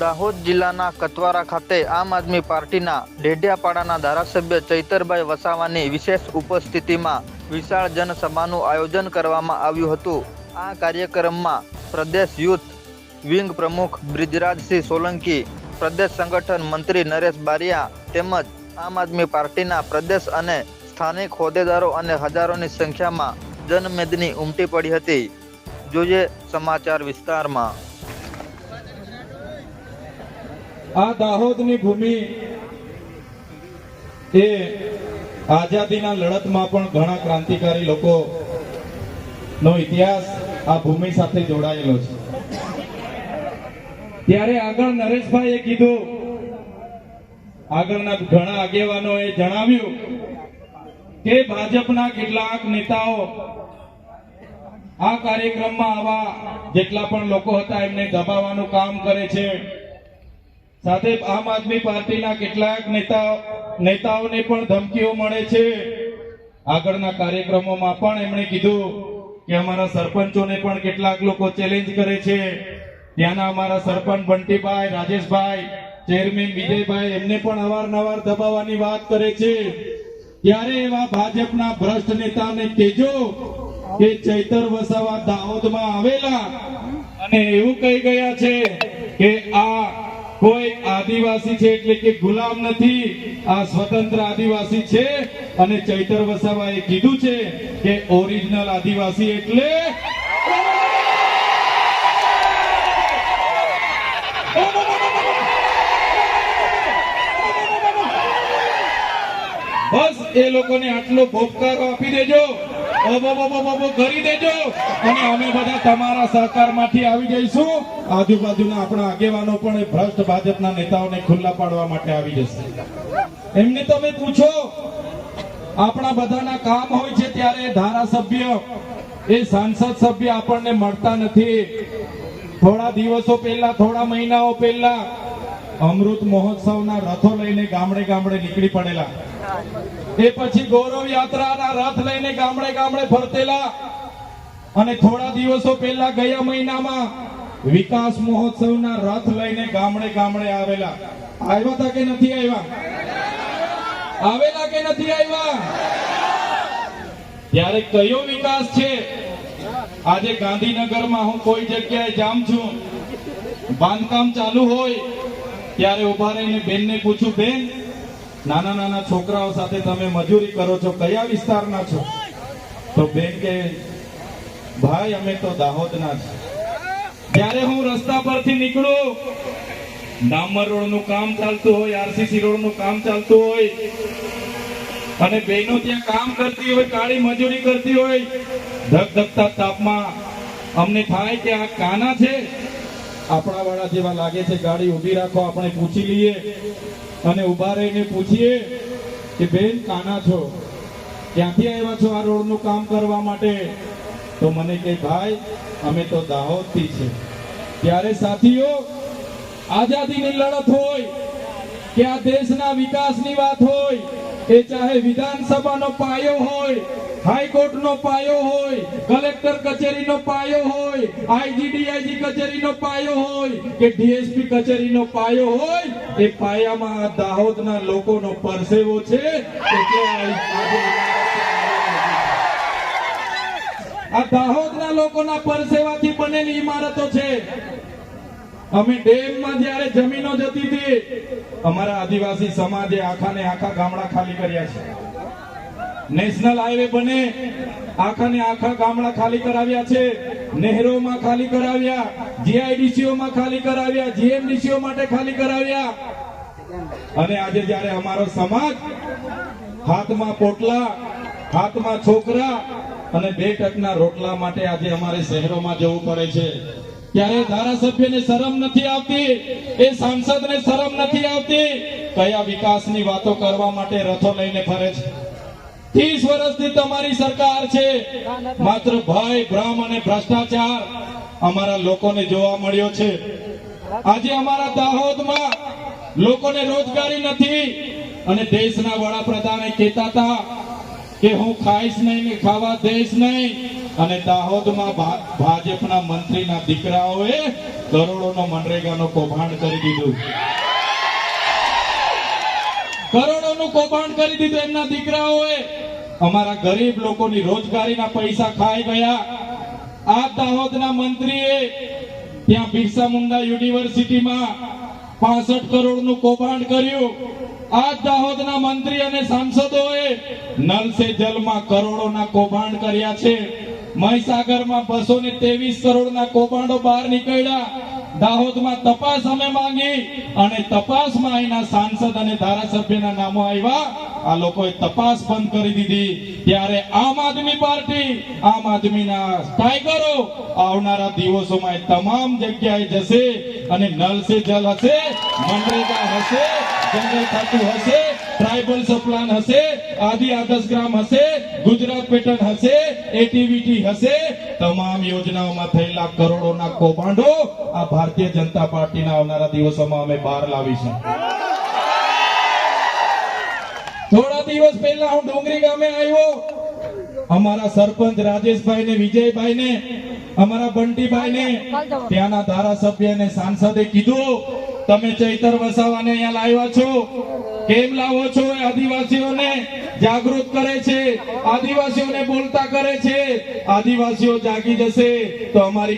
દાહોદ જિલ્લાના કતવારા ખાતે આમ આદમી પાર્ટીના ડેડિયાપાડાના ધારાસભ્ય ચૈતરભાઈ વસાવાની વિશેષ ઉપસ્થિતિમાં વિશાળ જનસભાનું આયોજન કરવામાં આવ્યું હતું. આ કાર્યક્રમમાં પ્રદેશ યુથ વિંગ પ્રમુખ બ્રિજરાજસિંહ સોલંકી, પ્રદેશ સંગઠન મંત્રી નરેશ બારિયા તેમજ આમ આદમી પાર્ટીના પ્રદેશ અને સ્થાનિક હોદ્દેદારો અને હજારોની સંખ્યામાં જનમેદની ઉમટી પડી હતી. જોઈએ સમાચાર વિસ્તારમાં. આ દાહોદની ભૂમિ એ આઝાદીના લડતમાં પણ ઘણા ક્રાંતિકારી લોકો નો ઇતિહાસ આ ભૂમિ સાથે જોડાયેલો છે. ત્યારે આગળ નરેશભાઈએ કીધું, આગળના ઘણા આગેવાનોએ જણાવ્યું કે ભાજપના કેટલાક નેતાઓ આ કાર્યક્રમમાં આવા જેટલા પણ લોકો હતા, એમને દબાવવાનું કામ કરે છે. સાથે આમ આદમી પાર્ટીના કેટલાક નેતા, નેતાઓને પણ ધમકીઓ મળે છે. આગળના કાર્યક્રમોમાં પણ એમણે કીધું કે અમારા સરપંચોને પણ કેટલાક લોકો ચેલેન્જ કરે છે. ત્યાંના અમારા સરપંચ બંટીભાઈ, રાજેશભાઈ ચેરમેન વિજયભાઈ એમને પણ અવારનવાર દબાવવાની વાત કરે છે. ત્યારે એવા ભાજપના ભ્રષ્ટ નેતાને કેજો કે ચૈતર વસાવા દાહોદમાં આવેલા અને એવું કહી ગયા છે કે આ કોઈ આદિવાસી છે એટલે કે ગુલામ નથી, આ સ્વતંત્ર આદિવાસી છે. અને ચૈતર વસાવાએ કીધું છે કે ઓરિજિનલ આદિવાસી એટલે બસ એ લોકોને આટલો ભોગકારો આપી દેજો. કરી દેજો. આપણા આગેવાનો પણ ભ્રષ્ટ ભાજપના નેતાઓને માટે પૂછો, આપણા બધાના કામ હોય છે ત્યારે ધારાસભ્ય, એ સાંસદ સભ્ય આપણને મળતા નથી. થોડા દિવસો પહેલા, થોડા મહિનાઓ પહેલા અમૃત મહોત્સવના રથો લઈને ગામડે ગામડે નીકળી પડેલા. એ પછી ગૌરવ યાત્રાના રથ લઈને ગામડે ગામડે ફરતેલા. અને થોડા દિવસો પહેલા ગયા મહિનામાં વિકાસ મહોત્સવના રથ લઈને ગામડે ગામડે આવેલા. આવ્યા હતા કે નથી આવ્યા? આવેલા કે નથી આવ્યા? ત્યારે કયો વિકાસ છે? આજે ગાંધીનગરમાં હું કોઈ જગ્યાએ જામ છું. બાંધકામ ચાલુ હોય, ત્યારે ઊભા રહીને બેનને પૂછું, બેન નાના નાના છોકરાઓ સાથે તમે મજૂરી કરો છો, કયા વિસ્તારના છો? તો બેન કે, ભાઈ, અમે તો દાહોદના છે જ્યારે હું રસ્તા પરથી નીકળું, ડામર રોડનું કામ ચાલતું હોય આરસીસી રોડનું કામ ચાલતું હોય, અને બહેનો ત્યાં કામ કરતી હોય, કાળી મજૂરી કરતી હોય ધગધગતા તાપમાં અમને થાય કે આ કાના છે? આપણા વાળા જેવા લાગે છે, ગાડી ઊભી રાખો, આપણે પૂછી લઈએ. અને ઊભા રહીને પૂછીએ કે, બેન, કાના છો? ક્યાંથી આવ્યા છો આ રોડનું કામ કરવા માટે? તો મને કે ભાઈ, અમે તો દાહોદથી છે. ત્યારે સાથીઓ, આઝાદીની લડત હોય કે આ દેશના વિકાસની વાત હોય એ ચાહે વિધાનસભાનો પાયો હોય, હાઈકોર્ટનો પાયો હોય, કલેક્ટર કચેરીનો પાયો હોય, આઈજીડીઆઈજી કચેરીનો પાયો હોય કે ડીએસપી કચેરીનો પાયો હોય, એ પાયામાં આ દાહોદના લોકોનો પરસેવો છે, એટલે આ- દાહોદના લોકોના પરસેવાથી બનેલી ઇમારતો છે. અમે ડેમમાં જ્યારે જમીનો જતી હતી, અમારા આદિવાસી સમાજે આખા ને આખા ગામડા ખાલી કર્યા છે. નેશનલ હાઈવે બને આખા ને આખા ગામડા ખાલી કરાવ્યા છે. નહેરોમાં ખાલી કરાવ્યા જીઆઈડીસીઓ માં ખાલી કરાવ્યા, જીએમડીસીઓ માટે ખાલી કરાવ્યા. અને આજે જ્યારે અમારો સમાજ હાથમાં પોટલા, હાથમાં છોકરા અને બે ટકના રોટલા માટે આજે અમારે શહેરોમાં જવું પડે છે. ત્યારે ધારાસભ્યને શરમ નથી આવતી, એ સાંસદને શરમ નથી આવતી, કયા વિકાસની વાતો કરવા માટે રથો લઈને ફરે છે. ત્રીસ વર્ષથી તમારી સરકાર છે. માત્ર ભય ભ્રમ અને ભ્રષ્ટાચાર અમારા લોકોને જોવા મળ્યો છે. આજે અમારા દાહોદમાં લોકોને રોજગારી નથી અને દેશના વડાપ્રધાને કહેતા હતા કે હું ખાઈશ નહીં ને ખાવા દઈશ નહીં. અને દાહોદમાં ભાજપના મંત્રીના દીકરાઓએ કરોડોનો મનરેગાનો કૌભાંડ કરી દીધું. કરોડોનું કૌભાંડ કરી દીધું એમના દીકરાઓએ. અમારા ગરીબ લોકોની રોજગારીના પૈસા ખાઈ ગયા. આ દાહોદના મંત્રીએ ત્યાં બિરસા મુંડા યુનિવર્સિટીમાં પાસઠ કરોડનું કૌભાંડ કર્યું. આ દાહોદના મંત્રી અને સાંસદોએ નલ સે જલમાં કરોડોના કૌભાંડ કર્યા છે. મહીસાગરમાં બસો ને ત્રેવીસ કરોડના કૌભાંડો બહાર નીકળ્યા. દાહોદમાં તપાસ અમે માંગી અને તપાસમાં અહીંના સાંસદ અને ધારાસભ્યના નામો આવ્યા. આ લોકોએ તપાસ બંધ કરી દીધી. ત્યારે આમ આદમી પાર્ટી, આમ આદમીના ટાઈગરો આવનારા દિવસોમાં તમામ જગ્યાએ જશે અને નલ સે જલ હશે મનરેગા હશે જંગલ ખાતું હશે ટ્રાઇબલ સપ્લાન હશે, આદિ આદર્શ ગ્રામ હશે, ગુજરાત પેટર્ન હશે એટીવીટી હશે. તમામ યોજનાઓમાં થયેલા કરોડોના કૌભાંડો આ ભારતીય જનતા પાર્ટીના આવનારા દિવસોમાં અમે બહાર લાવીશું. થોડા દિવસ પહેલા હું ડુંગરી ગામે આવ્યો. અમારા સરપંચ રાજેશભાઈ ને વિજયભાઈ ને અમારા બંટીભાઈ ને ત્યાંના ધારાસભ્ય ને સાંસદે કીધું તમે ચૈતર વસાવાને અહીંયા લાવ્યા છો? કેમ લાવો છો એ આદિવાસીઓને? જાગૃત કરે છે. આદિવાસીઓને બોલતા કરે છે. આદિવાસીઓ જાગી જશે તો અમારી